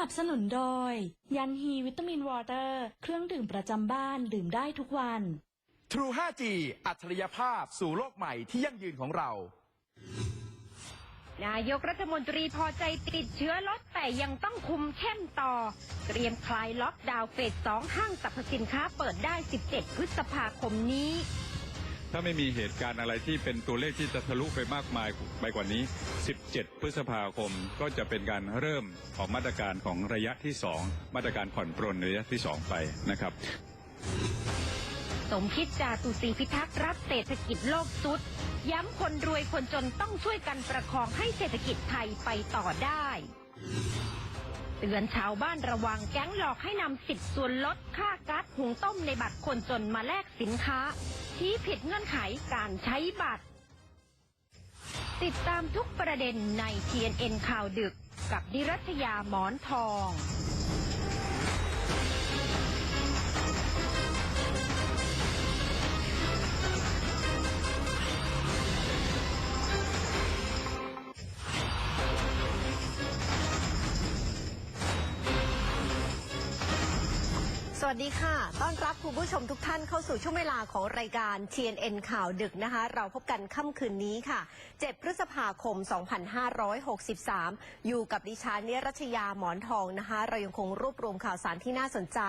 นับสนุนโดย ยันฮีวิตามินวอเตอร์ เครื่องดื่มประจำบ้านดื่มได้ทุกวัน True 5G อัจฉริยภาพสู่โลกใหม่ที่ยั่งยืนของเรา นายกรัฐมนตรีพอใจติดเชื้อลดแต่ยังต้องคุมเข้มต่อ เตรียมคลายล็อกดาวน์เฟสสองห้างสรรพสินค้าเปิดได้ 17 พฤษภาคมนี้ ถ้าไม่มีเหตุการณ์อะไรที่เป็นตัวเลขที่จะทะลุไปมากมายไปกว่านี้ 17 พฤษภาคมก็จะเป็นการเริ่มของมาตรการของระยะที่ 2 มาตรการผ่อนปรนระยะที่ 2 ไปนะครับ สมคิดจาตุศรีพิทักษ์รับเศรษฐกิจโลกสุด ย้ำคนรวยคนจนต้องช่วยกันประคองให้เศรษฐกิจไทยไปต่อได้ เตือนชาวบ้านระวังแก๊งหลอกให้นำสิทธิ์ส่วนลดค่าก๊าซหุงต้มในบัตรคนจนมาแลกสินค้า ที่ผิดเงื่อนไขการใช้บัตร ติดตามทุกประเด็นใน TNN ข่าวดึก กับดิรัชยาหมอนทอง วัสดีค่ะ ต้อนรับคุณผู้ชมทุกท่านเข้าสู่ช่วงเวลาของรายการ TNN ข่าวดึกนะคะ เราพบกันค่ำคืนนี้ค่ะ 7 พฤษภาคม 2563 อยู่กับดิฉันเนรัชยาหมอนทองนะคะ เรายังคงรวบรวมข่าวสารที่น่าสนใจ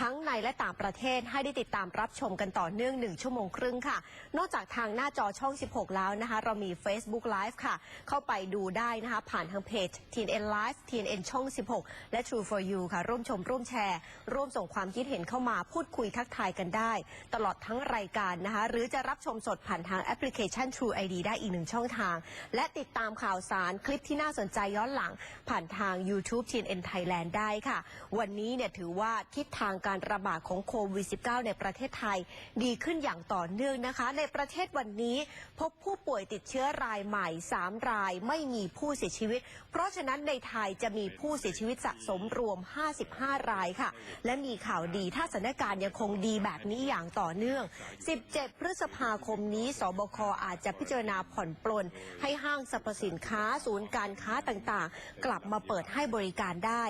ทั้งในและต่างประเทศให้ได้ติดตามรับชมกันต่อเนื่อง 1 ชั่วโมงครึ่งค่ะ นอกจากทางหน้าจอช่อง 16 แล้วนะคะ เรามี Facebook Live ค่ะ เข้าไปดูได้นะคะผ่านทางเพจ TNN Live TNN ช่อง 16 และ True for You ค่ะ ร่วมชมร่วมแชร์ ร่วมส่งความคิดเห็นเข้ามาพูดคุยทักทายกันได้ ตลอดทั้งรายการนะคะ หรือจะรับชมสดผ่านทางแอปพลิเคชัน True ID ได้อีกหนึ่งช่องทาง และติดตามข่าวสารคลิปที่น่าสนใจย้อนหลัง ผ่านทาง YouTube TNN Thailand ได้ค่ะ วันนี้เนี่ยถือว่าทิศทางการระบาดของโควิด -19 ในประเทศไทย ดีขึ้นอย่างต่อเนื่องนะคะ ในประเทศวันนี้พบผู้ป่วยติดเชื้อรายใหม่ 3 รายไม่มีผู้เสียชีวิต เพราะฉะนั้นในไทยจะมีผู้เสียชีวิตสะสมรวม 55 รายค่ะ และมีข่าวดี ถ้าสถานการณ์ยังคงดีแบบนี้อย่างต่อเนื่อง 17 พฤษภาคมนี้สบคอาจจะพิจารณาผ่อนปลน ให้ห้างสรรพสินค้าศูนย์การค้าต่างๆ กลับมาเปิดให้บริการได้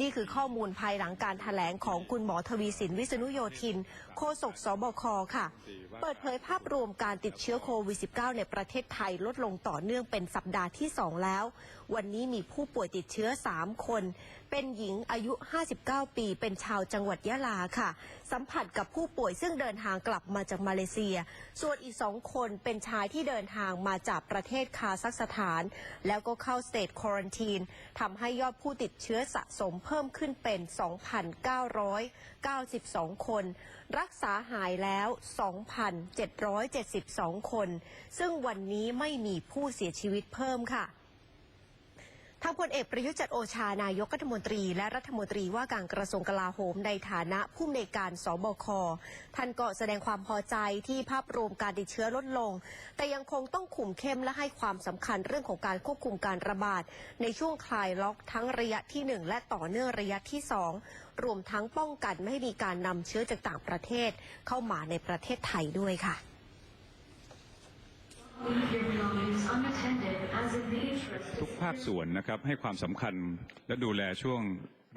นี่คือข้อมูลภายหลังการแถลงของคุณหมอทวีสินวิษณุโยธิน โฆษกสบคค่ะ เปิดเผยภาพรวมการติดเชื้อโควิด -19 ในประเทศไทยลดลงต่อเนื่องเป็นสัปดาห์ที่ 2 แล้ว วันนี้มีผู้ป่วยติดเชื้อ 3 คนเป็นหญิงอายุ 59 ปี เป็นชาวจังหวัดยะลาค่ะ สัมผัสกับผู้ป่วยซึ่งเดินทางกลับมาจากมาเลเซีย ส่วนอีกสองคนเป็นชายที่เดินทางมาจากประเทศคาซัคสถาน แล้วก็เข้าสเตทควอนตีนทำให้ยอดผู้ติดเชื้อสะสมเพิ่มขึ้นเป็น 2,992 คน รักษาหายแล้ว 2,772 คน ซึ่งวันนี้ไม่มีผู้เสียชีวิตเพิ่มค่ะ ทางพลเอกประยุจันโอชานายกรัฐมนตรี และรัฐมนตรีว่าการกระทรวงกลาโหมในฐานะผู้อำนวยการสบคท่านก็แสดงความพอใจที่ภาพรวมการติดเชื้อลดลง แต่ยังคงต้องคุมเข้มและให้ความสำคัญเรื่องของการควบคุมการระบาด ในช่วงคลายล็อกทั้งระยะที่ 1 และต่อเนื่องระยะที่ 2 รวมทั้งป้องกันไม่ให้มีการนำเชื้อจากต่างประเทศ เข้ามาในประเทศไทยด้วยค่ะ ทุกภาคส่วนนะครับให้ความสำคัญและดูแลช่วง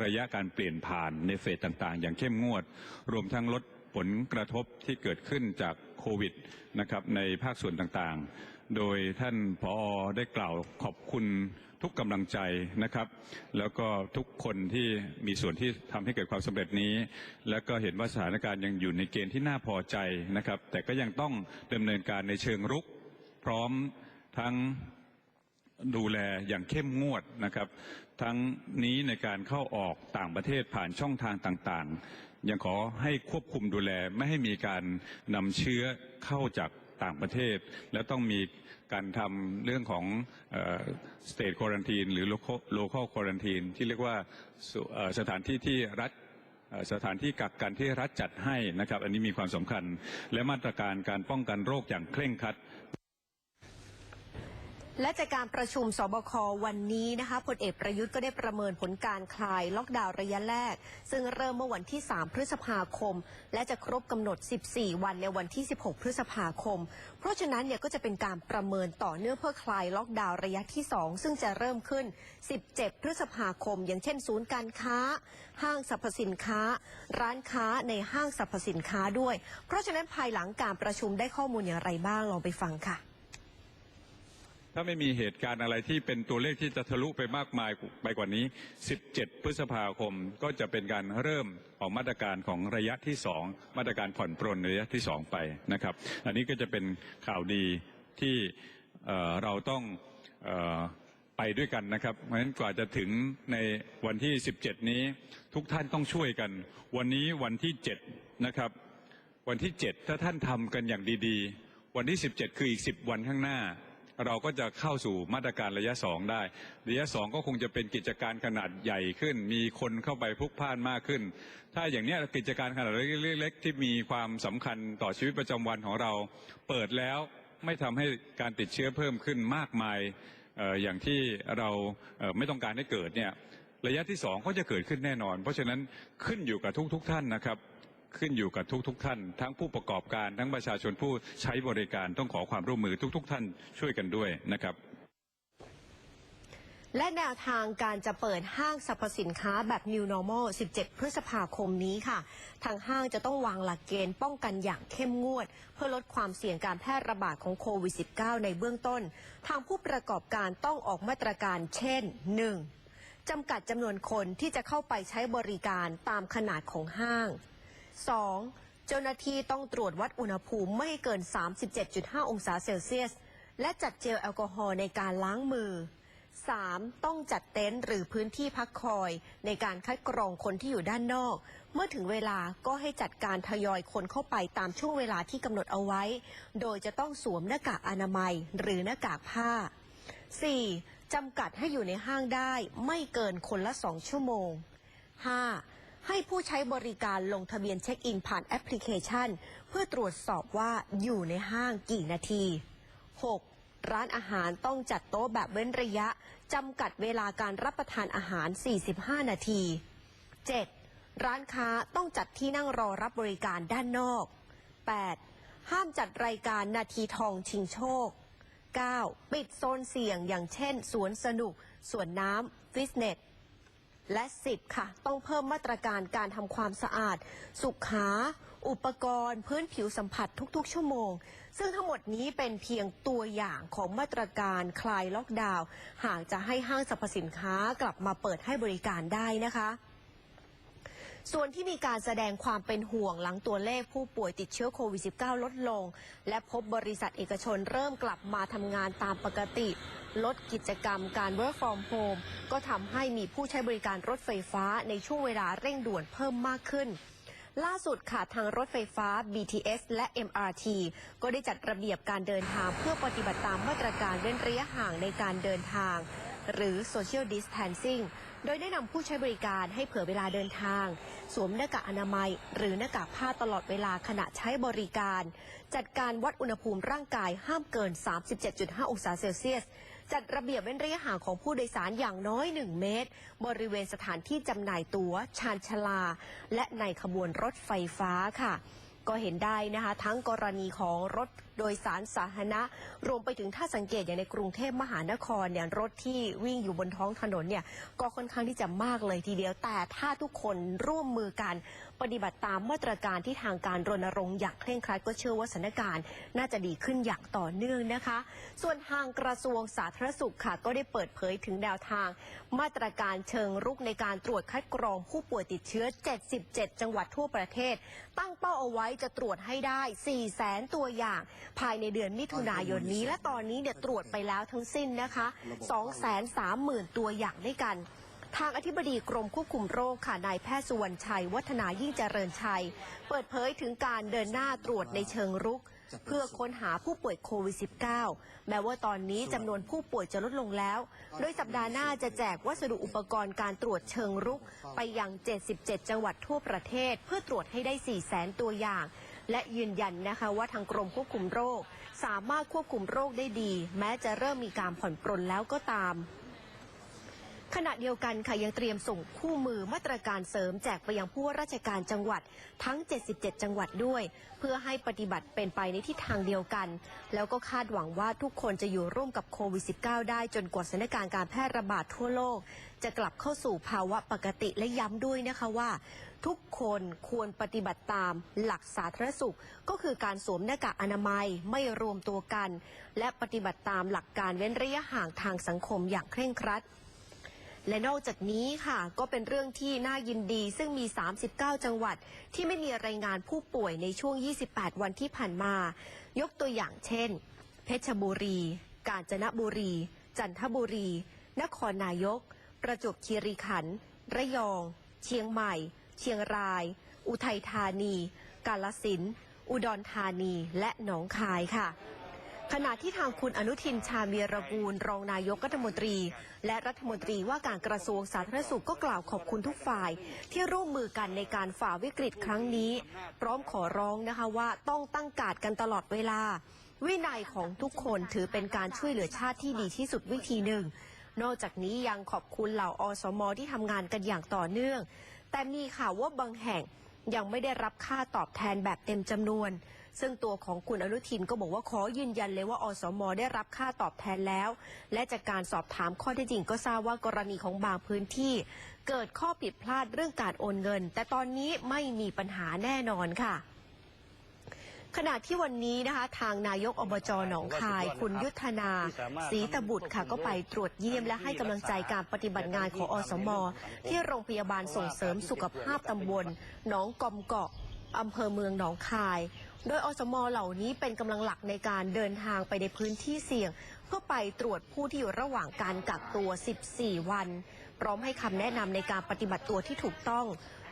ระยะการเปลี่ยนผ่านในเฟสต่างๆ อย่างเข้มงวด รวมทั้งลดผลกระทบที่เกิดขึ้นจากโควิดนะครับในภาคส่วนต่างๆ โดยท่านผอได้กล่าวขอบคุณทุกกำลังใจนะครับ แล้วก็ทุกคนที่มีส่วนที่ทำให้เกิดความสำเร็จนี้ แล้วก็เห็นว่าสถานการณ์ยังอยู่ในเกณฑ์ที่น่าพอใจนะครับ แต่ก็ยังต้องดำเนินการในเชิงรุก พร้อมทั้งดูแลอย่างเข้มงวดนะครับ ทั้งนี้ในการเข้าออกต่างประเทศผ่านช่องทางต่างๆ ยังขอให้ควบคุมดูแลไม่ให้มีการนำเชื้อเข้าจากต่างประเทศ และต้องมีการทำเรื่องของสเตทควอนตีนหรือ local quarantine ที่เรียกว่าสถานที่ที่รัฐสถานที่กักกันที่รัฐจัดให้นะครับ อันนี้มีความสำคัญ และมาตรการการป้องกันโรคอย่างเคร่งครัด และจากการประชุมสบควันนี้นะคะพลเอกประยุทธ์ก็ได้ประเมินผลการคลายล็อกดาวน์ระยะแรก ซึ่งเริ่มเมื่อวันที่ 3 พฤษภาคม และจะครบกำหนด 14 วันในวันที่ 16 พฤษภาคม เพราะฉะนั้นเนี่ยก็จะเป็นการประเมินต่อเนื่องเพื่อคลายล็อกดาวน์ระยะที่ 2 ซึ่งจะเริ่มขึ้น 17 พฤษภาคม อย่างเช่น ศูนย์การค้า ห้างสรรพสินค้า ร้านค้าในห้างสรรพสินค้าด้วย เพราะฉะนั้นภายหลังการประชุมได้ข้อมูลอย่างไรบ้างลองไปฟังค่ะ ถ้าไม่มีเหตุการณ์อะไรที่เป็นตัวเลขที่จะทะลุไปมากมายไปกว่านี้ 17 พฤษภาคมก็จะเป็นการเริ่มออกมาตรการของระยะที่ 2 มาตรการผ่อนปรนระยะที่ 2 ไปนะครับ อันนี้ก็จะเป็นข่าวดีที่เเราต้องออไปด้วยกันนะครับ เพราะฉะนั้นกว่าจะถึงในวันที่ 17 นี้ทุกท่านต้องช่วยกัน วันนี้วันที่ 7 นะครับ วันที่ 7 ถ้าท่านทำกันอย่างดีๆ วันที่ 17 คืออีก 10 วันข้างหน้า เราก็จะเข้าสู่มาตรการระยะ 2 ได้ ระยะ 2 ก็คงจะเป็นกิจการขนาดใหญ่ขึ้น มีคนเข้าไปพลุกพล่านมากขึ้น ถ้าอย่างนี้กิจการขนาดเล็กๆที่มีความสำคัญต่อชีวิตประจำวันของเรา เปิดแล้วไม่ทำให้การติดเชื้อเพิ่มขึ้นมากมายอย่างที่เราไม่ต้องการให้เกิดเนี่ยระยะที่สองก็จะเกิดขึ้นแน่นอน เพราะฉะนั้นขึ้นอยู่กับทุกๆทท่านนะครับ ขึ้นอยู่กับทุกๆทท่าน ทั้งผู้ประกอบการทั้งประชาชนผู้ใช้บริการต้องขอความร่วมมือทุกๆท่านช่วยกันด้วยนะครับและแนวทางการจะเปิดห้างสรรพสินค้าแบบ New Normal 17 พฤษภาคมนี้ค่ะ ทางห้างจะต้องวางหลักเกณฑ์ป้องกันอย่างเข้มงวด เพื่อลดความเสี่ยงการแพร่ระบาดของโควิด -19 ในเบื้องต้น ทางผู้ประกอบการต้องออกมาตรการเช่น 1. จำกัดจำนวนคนที่จะเข้าไปใช้บริการตามขนาดของห้าง 2. เจ้าหน้าที่ต้องตรวจวัดอุณหภูมิไม่ให้เกิน 37.5 องศาเซลเซียส และจัดเจลแอลกอฮอล์ในการล้างมือ 3. ต้องจัดเต็นท์หรือพื้นที่พักคอย ในการคัดกรองคนที่อยู่ด้านนอก เมื่อถึงเวลาก็ให้จัดการทยอยคนเข้าไปตามช่วงเวลาที่กำหนดเอาไว้ โดยจะต้องสวมหน้ากากอนามัยหรือหน้ากากผ้า 4. จำกัดให้อยู่ในห้างได้ไม่เกินคนละ 2 ชั่วโมง 5. ให้ผู้ใช้บริการลงทะเบียนเช็คอินผ่านแอปพลิเคชัน เพื่อตรวจสอบว่าอยู่ในห้างกี่นาที 6. ร้านอาหารต้องจัดโต๊ะแบบเว้นระยะจำกัดเวลาการรับประทานอาหาร 45 นาที 7. ร้านค้าต้องจัดที่นั่งรอรับบริการด้านนอก 8. ห้ามจัดรายการนาทีทองชิงโชค 9. ปิดโซนเสี่ยงอย่างเช่น สวนสนุก สวนน้ำฟิตเนส และ 10 ค่ะ ต้องเพิ่มมาตรการการทำความสะอาด สุขา อุปกรณ์ พื้นผิวสัมผัสทุกๆ ชั่วโมง ซึ่งทั้งหมดนี้เป็นเพียงตัวอย่างของมาตรการคลายล็อกดาวน์หากจะให้ห้างสรรพสินค้ากลับมาเปิดให้บริการได้นะคะส่วนที่มีการแสดงความเป็นห่วงหลังตัวเลขผู้ป่วยติดเชื้อโควิด -19 ลดลง และพบบริษัทเอกชนเริ่มกลับมาทำงานตามปกติ ลดกิจกรรมการ work from home ก็ทำให้มีผู้ใช้บริการรถไฟฟ้าในช่วงเวลาเร่งด่วนเพิ่มมากขึ้น ล่าสุดค่ะทางรถไฟฟ้า BTS และ MRT ก็ได้จัดระเบียบการเดินทางเพื่อปฏิบัติตามมาตรการเว้นระยะห่างในการเดินทาง หรือ social distancing โดยได้นำผู้ใช้บริการให้เผื่อเวลาเดินทาง สวมหน้ากากอนามัย หรือหน้ากากผ้าตลอดเวลาขณะใช้บริการ จัดการวัดอุณหภูมิร่างกายห้ามเกิน 37.5 องศาเซลเซียส จัดระเบียบเว้นระยะห่างของผู้โดยสารอย่างน้อย 1 เมตร บริเวณสถานที่จำหน่ายตั๋ว ชานชาลา และในขบวนรถไฟฟ้าค่ะ ก็เห็นได้นะคะ ทั้งกรณีของรถ โดยสารสาธารณะ รวมไปถึงถ้าสังเกตอย่างในกรุงเทพมหานครเนี่ยรถที่วิ่งอยู่บนท้องถนนเนี่ยก็ค่อนข้างที่จะมากเลยทีเดียว แต่ถ้าทุกคนร่วมมือกันปฏิบัติตามมาตรการที่ทางการรณรงค์อย่างเคร่งครัดก็เชื่อว่าสถานการณ์น่าจะดีขึ้นอย่างต่อเนื่องนะคะ ส่วนทางกระทรวงสาธารณสุขค่ะก็ได้เปิดเผยถึงแนวทาง มาตรการเชิงรุกในการตรวจคัดกรองผู้ป่วยติดเชื้อ 77 จังหวัดทั่วประเทศ ตั้งเป้าเอาไว้จะตรวจให้ได้4แสนตัวอย่างภายในเดือนมิถุนายนนี้ และตอนนี้เนี่ยตรวจไปแล้วทั้งสิ้นนะคะ230,000 ตัวอย่างด้วยกันทางอธิบดีกรมควบคุมโรคค่ะนายแพทย์สุวรรณชัย วัฒนายิ่งเจริญชัย เปิดเผยถึงการเดินหน้าตรวจในเชิงรุก เพื่อค้นหาผู้ป่วยโควิด -19 แม้ว่าตอนนี้จำนวนผู้ป่วยจะลดลงแล้ว โดยสัปดาห์หน้าจะแจกวัสดุอุปกรณ์การตรวจเชิงรุก ไปยัง 77 จังหวัดทั่วประเทศ เพื่อตรวจให้ได้ 4 0 0แสนตัวอย่าง และยืนยันนะคะว่าทางกรมควบคุมโรค สามารถควบคุมโรคได้ดี แม้จะเริ่มมีการผ่อนปรนแล้วก็ตามขณะเดียวกันค่ะยังเตรียมส่งคู่มือมาตรการเสริมแจกไปยังผู้ว่าราชการจังหวัดทั้ง 77 จังหวัดด้วย เพื่อให้ปฏิบัติเป็นไปในทิศทางเดียวกัน แล้วก็คาดหวังว่าทุกคนจะอยู่ร่วมกับโควิด -19 ได้จนกว่าสถานการณ์การแพร่ระบาดทั่วโลก จะกลับเข้าสู่ภาวะปกติและย้ำด้วยนะคะว่า ทุกคนควรปฏิบัติตามหลักสาธารณสุข ก็คือการสวมหน้ากากอนามัยไม่รวมตัวกัน และปฏิบัติตามหลักการเว้นระยะห่างทางสังคมอย่างเคร่งครัดและนอกจากนี้ค่ะก็เป็นเรื่องที่น่ายินดีซึ่งมี 39 จังหวัดที่ไม่มีรายงานผู้ป่วยในช่วง 28 วันที่ผ่านมา ยกตัวอย่างเช่น เพชรบุรี กาญจนบุรี จันทบุรี นครนายก ประจวบคีรีขันธ์ระยอง เชียงใหม่ เชียงราย อุทัยธานี กาลสินอุดรธานีและหนองคายค่ะ ขณะที่ทางคุณอนุทินชาญวีรกูล รองนายกรัฐมนตรี และรัฐมนตรีว่าการกระทรวงสาธารณสุขก็กล่าวขอบคุณทุกฝ่าย ที่ร่วมมือกันในการฝ่าวิกฤตครั้งนี้ พร้อมขอร้องนะคะว่าต้องตั้งการดกันตลอดเวลา วินัยของทุกคนถือเป็นการช่วยเหลือชาติที่ดีที่สุดวิธีหนึ่ง นอกจากนี้ยังขอบคุณเหล่าอสมที่ทำงานกันอย่างต่อเนื่อง แต่มีข่าวว่าบางแห่งยังไม่ได้รับค่าตอบแทนแบบเต็มจำนวน ซึ่งตัวของคุณอนุทินก็บอกว่าขอยืนยันเลยว่า อสม ได้รับค่าตอบแทนแล้ว และจากการสอบถามข้อเท็จจริงก็ทราบว่ากรณีของบางพื้นที่ เกิดข้อผิดพลาดเรื่องการโอนเงิน แต่ตอนนี้ไม่มีปัญหาแน่นอนค่ะ ขณะที่วันนี้นะคะ ทางนายกอบจหนองคาย คุณยุทธนาศรีตบุตรค่ะก็ไปตรวจเยี่ยมและให้กำลังใจการปฏิบัติงานของอสม ที่โรงพยาบาลส่งเสริมสุขภาพตำบลหนองกอมเกาะอำเภอเมืองหนองคาย โดยอสมเหล่านี้เป็นกำลังหลักในการเดินทางไปในพื้นที่เสี่ยง เพื่อไปตรวจผู้ที่อยู่ระหว่างการกักตัว 14 วัน พร้อมให้คำแนะนำในการปฏิบัติตัวที่ถูกต้อง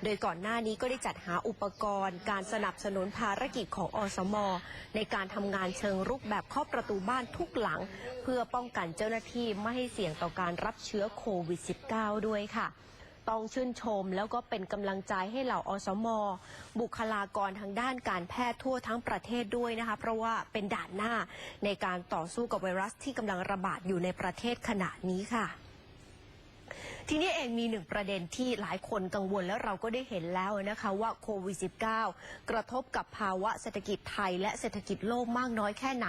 โดยก่อนหน้านี้ก็ได้จัดหาอุปกรณ์ การสนับสนุนภารกิจของอสม ในการทำงานเชิงรุกแบบเข้าประตูบ้านทุกหลัง เพื่อป้องกันเจ้าหน้าที่ไม่ให้เสี่ยงต่อการรับเชื้อโควิด -19 ด้วยค่ะต้องชื่นชมแล้วก็เป็นกำลังใจให้เหล่าอสม บุคลากรทางด้านการแพทย์ทั่วทั้งประเทศด้วยนะคะ เพราะว่าเป็นด่านหน้าในการต่อสู้กับไวรัสที่กำลังระบาดอยู่ในประเทศขณะนี้ค่ะ ทีนี้เองมีหนึ่งประเด็นที่หลายคนกังวลแล้วเราก็ได้เห็นแล้วนะคะว่าโควิด -19 กระทบกับภาวะเศรษฐกิจไทย และเศรษฐกิจโลกมากน้อยแค่ไหน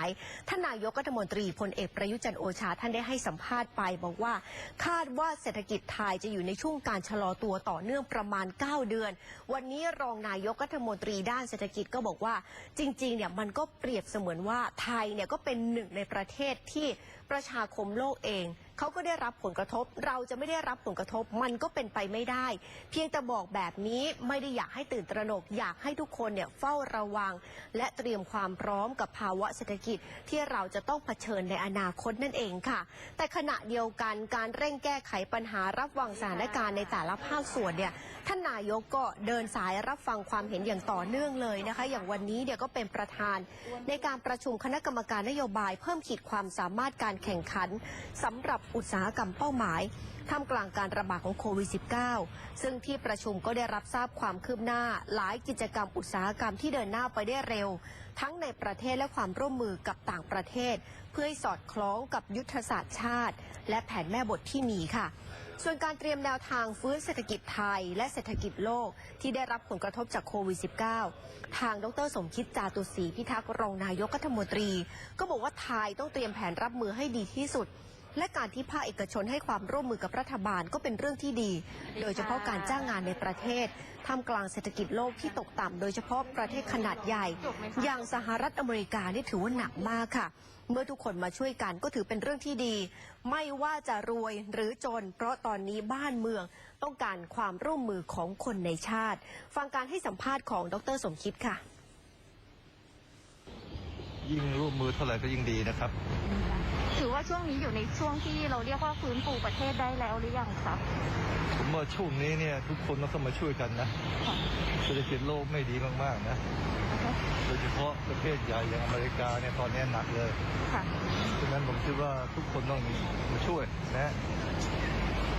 ท่านนายกรัฐมนตรีพลเอกประยุจันทร์โอชาท่านได้ให้สัมภาษณ์ไป บอกว่า คาดว่าเศรษฐกิจไทยจะอยู่ในช่วงการชะลอตัวต่อเนื่องประมาณ 9 เดือน วันนี้รองนายกรัฐมนตรีด้านเศรษฐกิจก็บอกว่า จริงๆเนี่ยมันก็เปรียบเสมือนว่าไทยเนี่ยก็เป็นหนึ่งในประเทศที่ประชาคมโลกเอง เขาก็ได้รับผลกระทบ เราจะไม่ได้รับผลกระทบมันก็เป็นไปไม่ได้ เพียงแต่บอกแบบนี้ไม่ได้อยากให้ตื่นตระหนก อยากให้ทุกคนเนี่ยเฝ้าระวัง และเตรียมความพร้อมกับภาวะเศรษฐกิจที่เราจะต้องเผชิญในอนาคตนั่นเองค่ะ แต่ขณะเดียวกันการเร่งแก้ไขปัญหารับวางสถานการณ์ในแต่ละภาคส่วนเนี่ยท่านนายกก็เดินสายรับฟังความเห็นอย่างต่อเนื่องเลยนะคะ อย่างวันนี้เดี๋ยวก็เป็นประธาน ในการประชุมคณะกรรมการนโยบาย เพิ่มขีดความสามารถการแข่งขันสำหรับอุตสาหกรรมเป้าหมายท่ามกลางการระบาดของโควิด -19 ซึ่งที่ประชุมก็ได้รับทราบความคืบหน้า หลายกิจกรรมอุตสาหกรรมที่เดินหน้าไปได้เร็ว ทั้งในประเทศและความร่วมมือกับต่างประเทศ เพื่อให้สอดคล้องกับยุทธศาสตร์ชาติ และแผนแม่บทที่มีค่ะส่วนการเตรียมแนวทางฟื้นเศรษฐกิจไทยและเศรษฐกิจโลกที่ได้รับผลกระทบจากโควิด -19 ทางดรสมคิดจาตุศรีพิทักษ์รองนายกรัฐมนตรี ก็บอกว่าไทยต้องเตรียมแผนรับมือให้ดีที่สุด และการที่ภาคเอกชนให้ความร่วมมือกับรัฐบาลก็เป็นเรื่องที่ดี โดยเฉพาะการจ้างงานในประเทศท่ามกลางเศรษฐกิจโลกที่ตกต่ำโดยเฉพาะประเทศขนาดใหญ่ อย่างสหรัฐอเมริกานี่ถือว่าหนักมากค่ะ เมื่อทุกคนมาช่วยกันก็ถือเป็นเรื่องที่ดี ไม่ว่าจะรวยหรือจน เพราะตอนนี้บ้านเมืองต้องการความร่วมมือของคนในชาติ ฟังการให้สัมภาษณ์ของดรสมคิดค่ะ ยิ่งร่วมมือเท่าไหร่ก็ยิ่งดีนะครับ ถือว่าช่วงนี้อยู่ในช่วงที่เราเรียกว่าฟื้นฟูประเทศได้แล้วหรือยังครับผมว่าช่วงนี้เนี่ยทุกคนต้องเข้ามาช่วยกันนะเศรษฐกิจโลกไม่ดีมากๆนะโดยเฉพาะประเทศใหญ่อย่างอเมริกาเนี่ยตอนนี้หนักเลย ค่ะ ฉะนั้นผมคิดว่าทุกคนต้องมาช่วยนะ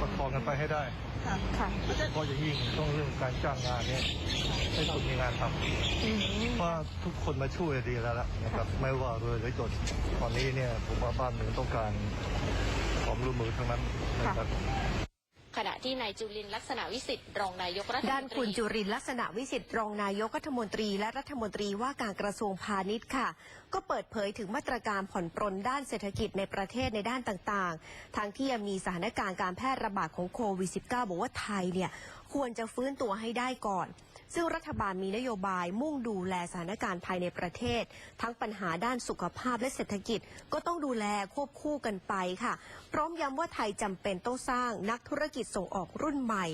ประคองกันไปให้ได้ค่ะโดยเฉพาะอย่างยิ่งต้องเรื่องการจ้างงานเนี่ยให้คนมีงานทำเพราะทุกคนมาช่วยดีแล้วล่ะนะครับไม่ว่ารวยหรือจนตอนนี้เนี่ยผมว่าบ้านเมืองต้องการความร่วมมือทั้งนั้นนะครับ ขณะที่นายจุลินลักษณะวิสิทธิ์รองนายกรัฐมนตรีด้านคุณจุรินทร์ลักษณะวิสิทธิ์รองนายกรัฐมนตรีและรัฐมนตรีว่าการกระทรวงพาณิชย์ค่ะ ก็เปิดเผยถึงมาตรการผ่อนปรนด้านเศรษฐกิจในประเทศในด้านต่างๆ ทั้งที่ยังมีสถานการณ์การแพร่ระบาดของโควิด -19 บอกว่าไทยเนี่ยควรจะฟื้นตัวให้ได้ก่อน ซึ่งรัฐบาลมีนโยบายมุ่งดูแลสถานการณ์ภายในประเทศ ทั้งปัญหาด้านสุขภาพและเศรษฐกิจก็ต้องดูแลควบคู่กันไปค่ะ พร้อมย้ำว่าไทยจำเป็นต้องสร้างนักธุรกิจส่งออกรุ่นใหม่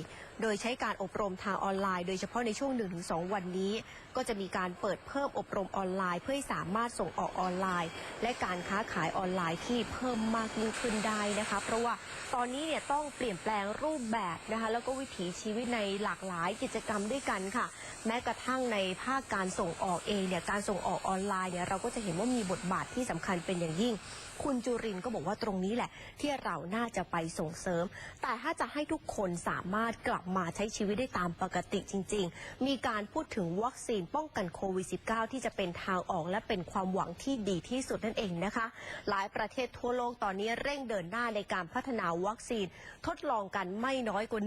โดยใช้การอบรมทางออนไลน์ โดยเฉพาะในช่วง 1-2 วันนี้ ก็จะมีการเปิดเพิ่มอบรมออนไลน์ เพื่อให้สามารถส่งออกออนไลน์ และการค้าขายออนไลน์ที่เพิ่มมากยิ่งขึ้นได้นะคะเพราะว่าตอนนี้เนี่ยต้องเปลี่ยนแปลงรูปแบบนะคะแล้วก็วิถีชีวิตในหลากหลายกิจกรรมด้วยกันค่ะ แม้กระทั่งในภาคการส่งออกเองเนี่ยการส่งออกออนไลน์เนี่ยเราก็จะเห็นว่ามีบทบาทที่สำคัญเป็นอย่างยิ่ง คุณจุรินก็บอกว่าตรงนี้แหละ ที่เราน่าจะไปส่งเสริม แต่ถ้าจะให้ทุกคนสามารถกลับมาใช้ชีวิตได้ตามปกติจริง ๆ มีการพูดถึงวัคซีนป้องกันโควิด -19 ที่จะเป็นทางออกและเป็นความหวังที่ดีที่สุดนั่นเองนะคะ หลายประเทศทั่วโลกตอนนี้เร่งเดินหน้าในการพัฒนาวัคซีน ทดลองกันไม่น้อยกว่า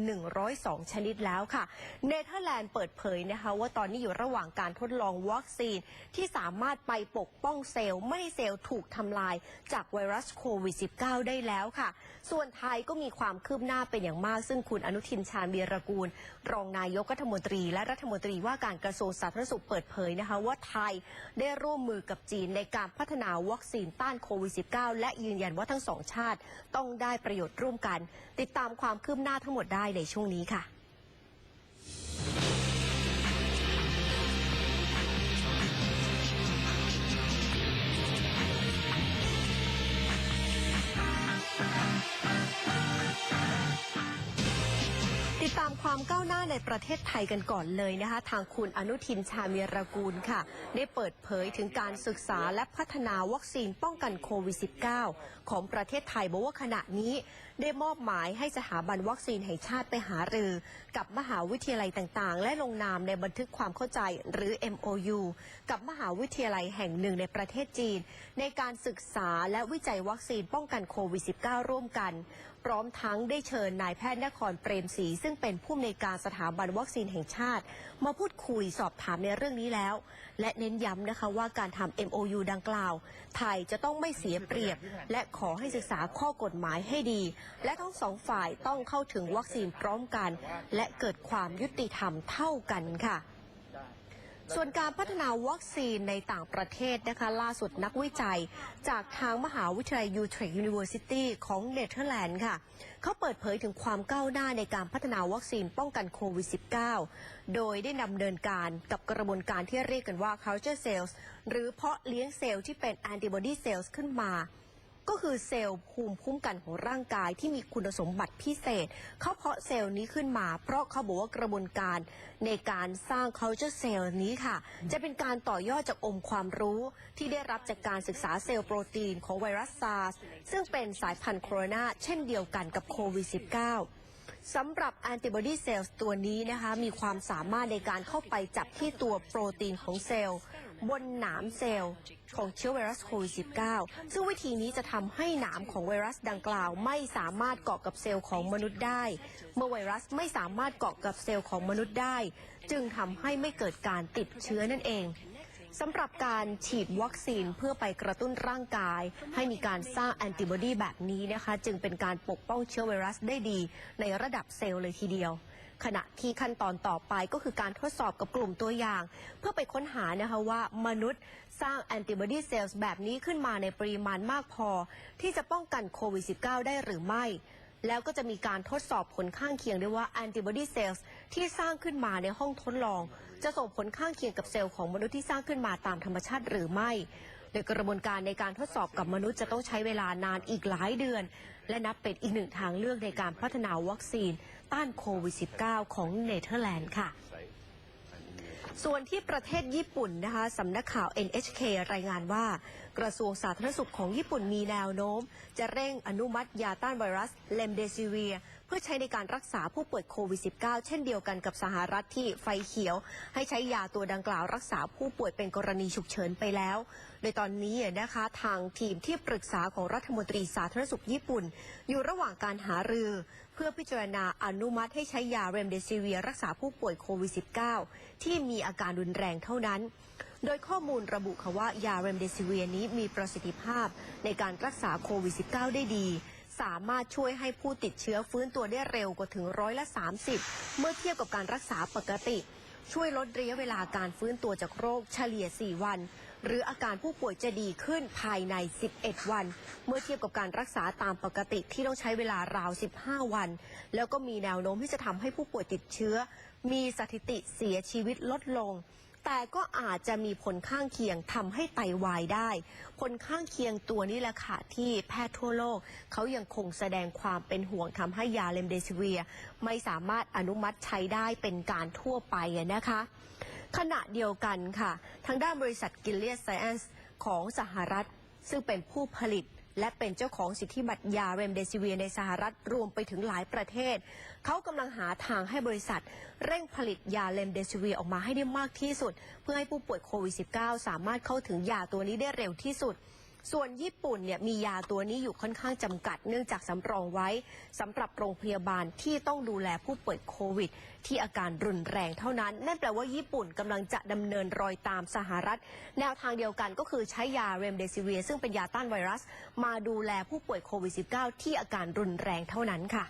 102 ชนิดแล้วค่ะ เนเธอร์แลนด์เปิดเผยนะคะ ว่าตอนนี้อยู่ระหว่างการทดลองวัคซีนที่สามารถไปปกป้องเซลล์ ไม่ให้เซลล์ถูกทำลายจากไวรัสโควิด -19 ได้แล้วค่ะ ส่วนไทยก็มีความคืบหน้าเป็นอย่างมาก ซึ่งคุณอนุทินชาญวีรกูล รองนายกรัฐมนตรีและรัฐมนตรีว่าการกระทรวงสาธารณสุขเปิดเผยนะคะ ว่าไทยได้ร่วมมือกับจีนในการพัฒนาวัคซีนต้านโควิด -19 และยืนยันว่าทั้งสองชาติต้องได้ประโยชน์ร่วมกัน ติดตามความคืบหน้าทั้งหมดได้ในช่วงนี้ค่ะ ความก้าวหน้าในประเทศไทยกันก่อนเลยนะคะ ทางคุณอนุทินชาญวีรกูลค่ะ ได้เปิดเผยถึงการศึกษาและพัฒนาวัคซีนป้องกันโควิด -19 ของประเทศไทยบอกว่าขณะนี้ ได้มอบหมายให้สถาบันวัคซีนแห่งชาติไปหารือ กับมหาวิทยาลัยต่างๆ และลงนามในบันทึกความเข้าใจหรือ MOU กับมหาวิทยาลัยแห่งหนึ่งในประเทศจีน ในการศึกษาและวิจัยวัคซีนป้องกันโควิด -19 ร่วมกัน พร้อมทั้งได้เชิญนายแพทย์นครเปรมศรีซึ่งเป็นผู้อำนวยการสถาบันวัคซีนแห่งชาติ มาพูดคุยสอบถามในเรื่องนี้แล้ว และเน้นย้ำนะคะว่าการทำ MOU ดังกล่าว ไทยจะต้องไม่เสียเปรียบ และขอให้ศึกษาข้อกฎหมายให้ดี และทั้งสองฝ่ายต้องเข้าถึงวัคซีนพร้อมกัน และเกิดความยุติธรรมเท่ากันค่ะ ส่วนการพัฒนาวัคซีนในต่างประเทศนะคะล่าสุดนักวิจัย จากทางมหาวิทยาลัย Utrecht University ของเนเธอร์แลนด์ค่ะเขาเปิดเผยถึงความก้าวหน้าในการพัฒนาวัคซีนป้องกันโควิด -19 โดยได้นำเนินการกับกระบวนการที่เรียกกันว่า culture cells หรือเพาะเลี้ยงเซลล์ที่เป็น antibody cells ขึ้นมา ก็คือเซลล์ภูมิคุ้มกันของร่างกายที่มีคุณสมบัติพิเศษ เขาเพาะเซลล์นี้ขึ้นมา เพราะเขาบอกว่ากระบวนการในการสร้าง culture cell นี้ค่ะ จะเป็นการต่อยอดจากองค์ความรู้ ที่ได้รับจากการศึกษาเซลล์โปรตีนของไวรัสซาร์สซึ่งเป็นสายพันธุ์โคโรนาเช่นเดียวกันกับโควิด -19 สำหรับแอนติบอดีเซลล์ตัวนี้นะคะ มีความสามารถในการเข้าไปจับที่ตัวโปรตีนของเซลล์ บนหนามเซลล์ของเชื้อไวรัสโควิด -19 ซึ่งวิธีนี้จะทำให้หนามของไวรัสดังกล่าว ไม่สามารถเกาะกับเซลล์ของมนุษย์ได้ เมื่อไวรัสไม่สามารถเกาะกับเซลล์ของมนุษย์ได้ จึงทำให้ไม่เกิดการติดเชื้อนั่นเองสำหรับการฉีดวัคซีนเพื่อไปกระตุ้นร่างกาย ให้มีการสร้างแอนติบอดีแบบนี้นะคะ จึงเป็นการปกป้องเชื้อไวรัสได้ดีในระดับเซลล์เลยทีเดียว ขณะที่ขั้นตอนต่อไปก็คือการทดสอบกับกลุ่มตัวอย่าง เพื่อไปค้นหานะคะว่ามนุษย์สร้างแอนติบอดีเซลล์แบบนี้ขึ้นมาในปริมาณมากพอ ที่จะป้องกันโควิด -19 ได้หรือไม่แล้วก็จะมีการทดสอบผลข้างเคียงด้วยว่าแอนติบอดีเซลล์ที่สร้างขึ้นมาในห้องทดลอง จะส่งผลข้างเคียงกับเซลล์ของมนุษย์ที่สร้างขึ้นมาตามธรรมชาติหรือไม่โดยกระบวนการในการทดสอบกับมนุษย์จะต้องใช้เวลานานอีกหลายเดือน และนับเป็นอีกหนึ่งทางเลือกในการพัฒนาวัคซีน ต้านโควิด -19 ของเนเธอร์แลนด์ค่ะส่วนที่ประเทศญี่ปุ่นนะคะสำนักข่าว NHK รายงานว่า กระทรวงสาธารณสุขของญี่ปุ่นมีแนวโน้ม จะเร่งอนุมัติยาต้านไวรัสเลมเดซิเวีย เพื่อใช้ในการรักษาผู้ป่วยโควิด -19 เช่นเดียวกันกับสหรัฐที่ไฟเขียว ให้ใช้ยาตัวดังกล่าวรักษาผู้ป่วยเป็นกรณีฉุกเฉินไปแล้ว โดยตอนนี้นะคะทางทีมที่ปรึกษาของรัฐมนตรีสาธารณสุขญี่ปุ่น อยู่ระหว่างการหารือ เพื่อพิจารณาอนุมัติให้ใช้ยาเรมเดซิเวียรักษาผู้ป่วยโควิด -19 ที่มีอาการรุนแรงเท่านั้น โดยข้อมูลระบุค่ะว่ายาเรมเดซิเวียนี้มีประสิทธิภาพในการรักษาโควิด -19 ได้ดี สามารถช่วยให้ผู้ติดเชื้อฟื้นตัวได้เร็วกว่าถึงร้อยละ 30 เมื่อเทียบกับการรักษาปกติ ช่วยลดระยะเวลาการฟื้นตัวจากโรคเฉลี่ย 4 วัน หรืออาการผู้ป่วยจะดีขึ้นภายใน 11 วัน เมื่อเทียบกับการรักษาตามปกติที่ต้องใช้เวลาราว 15 วัน แล้วก็มีแนวโน้มที่จะทำให้ผู้ป่วยติดเชื้อ มีสถิติเสียชีวิตลดลงแต่ก็อาจจะมีผลข้างเคียงทำให้ไตวายได้ ผลข้างเคียงตัวนี้แหละค่ะที่แพทย์ทั่วโลก เขายังคงแสดงความเป็นห่วงทำให้ยาเลมเดซิเวีย ไม่สามารถอนุมัติใช้ได้เป็นการทั่วไปนะคะ ขณะเดียวกันค่ะ ทางด้านบริษัทกิลเลียไซแอนซ์ของสหรัฐ ซึ่งเป็นผู้ผลิตและเป็นเจ้าของสิทธิบัตรยาเรมเดซิเวียในสหรัฐรวมไปถึงหลายประเทศ เขากำลังหาทางให้บริษัท เร่งผลิตยาเรมเดซิเวียออกมาให้ได้มากที่สุด เพื่อให้ผู้ป่วยโควิด -19 สามารถเข้าถึงยาตัวนี้ได้เร็วที่สุด ส่วนญี่ปุ่นเนี่ยมียาตัวนี้อยู่ค่อนข้างจำกัด เนื่องจากสำรองไว้สำหรับโรงพยาบาลที่ต้องดูแลผู้ป่วยโควิด ที่อาการรุนแรงเท่านั้น นั่นแปลว่าญี่ปุ่นกำลังจะดำเนินรอยตามสหรัฐ แนวทางเดียวกันก็คือใช้ยาเรมเดซิเวียซึ่งเป็นยาต้านไวรัส มาดูแลผู้ป่วยโควิด -19 ที่อาการรุนแรงเท่านั้นค่ะ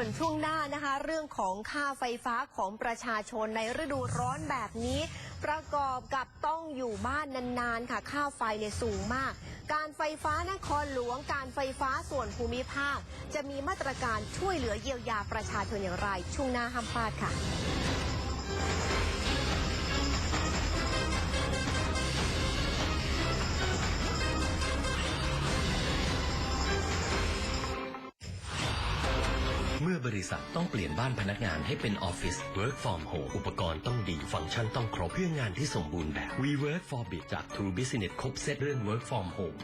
วนช่วงหน้านะคะ เรื่องของค่าไฟฟ้าของประชาชนในฤดูร้อนแบบนี้ ประกอบกับต้องอยู่บ้านนานๆค่ะ ค่าไฟเนี่ยสูงมาก การไฟฟ้านครหลวงการไฟฟ้าส่วนภูมิภาค จะมีมาตรการช่วยเหลือเยียวยาประชาชนอย่างไร ช่วงหน้าห้ามพลาดค่ะ อบริษัทต้องเปลี่ยนบ้านพนักงานให้เป็นออฟฟิศ Work from Home อุปกรณ์ต้องดี ฟังก์ชันต้องครบเพื่องานที่สมบูรณ์แบบ We Work for Bit จาก True Business ครบเซตเรื่อง Work from Home